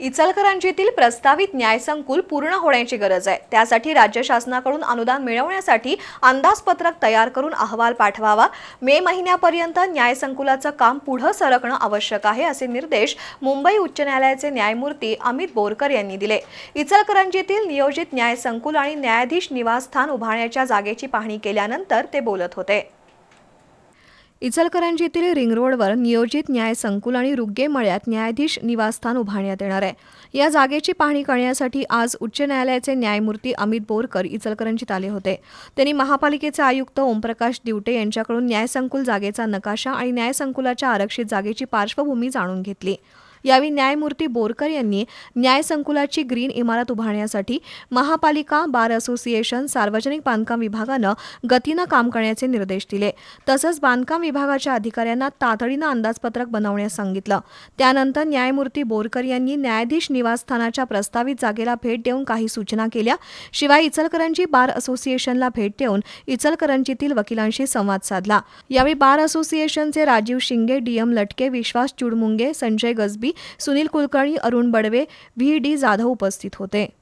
इचलकरंजीतील प्रस्तावित न्यायसंकुल पूर्ण होण्याची गरज आहे. त्यासाठी राज्य शासनाकडून अनुदान मिळवण्यासाठी अंदाजपत्रक तयार करून अहवाल पाठवावा. मे महिन्यापर्यंत न्यायसंकुलाचं काम पुढं सरकणं आवश्यक आहे असे निर्देश मुंबई उच्च न्यायालयाचे न्यायमूर्ती अमित बोरकर यांनी दिले. इचलकरंजीतील नियोजित न्यायसंकुल आणि न्यायाधीश निवासस्थान उभारण्याच्या जागेची पाहणी केल्यानंतर ते बोलत होते. इचलकरंजीतील रिंग रोडवर नियोजित न्याय संकुल आणि रुग्गे मळ्यात न्यायाधीश निवासस्थान उभारण्यात येणार आहे. या जागेची पाहणी करण्यासाठी आज उच्च न्यायालयाचे न्यायमूर्ती अमित बोरकर इचलकरंजीत आले होते. त्यांनी महापालिकेचे आयुक्त ओमप्रकाश दिवटे यांच्याकडून न्यायसंकुल जागेचा नकाशा आणि न्यायसंकुलाच्या आरक्षित जागेची पार्श्वभूमी जाणून घेतली. यावेळी न्यायमूर्ती बोरकर यांनी न्यायसंकुलाची ग्रीन इमारत उभारण्यासाठी महापालिका बार असोसिएशन सार्वजनिक बांधकाम विभागानं गतीनं काम करण्याचे निर्देश दिले. तसंच बांधकाम विभागाच्या अधिकाऱ्यांना तातडीनं अंदाजपत्रक बनवण्यास सांगितलं. त्यानंतर न्यायमूर्ती बोरकर यांनी न्यायाधीश निवासस्थानाच्या प्रस्तावित जागेला भेट देऊन काही सूचना केल्या. शिवाय इचलकरंजी बार असोसिएशनला भेट देऊन इचलकरंजीतील वकिलांशी संवाद साधला. यावेळी बार असोसिएशनचे Rajiv Shinge DM Latke Vishwas Chudmunge Sanjay Gajbi Sunil Kulkarni Arun Badve V D Jadhav उपस्थित होते.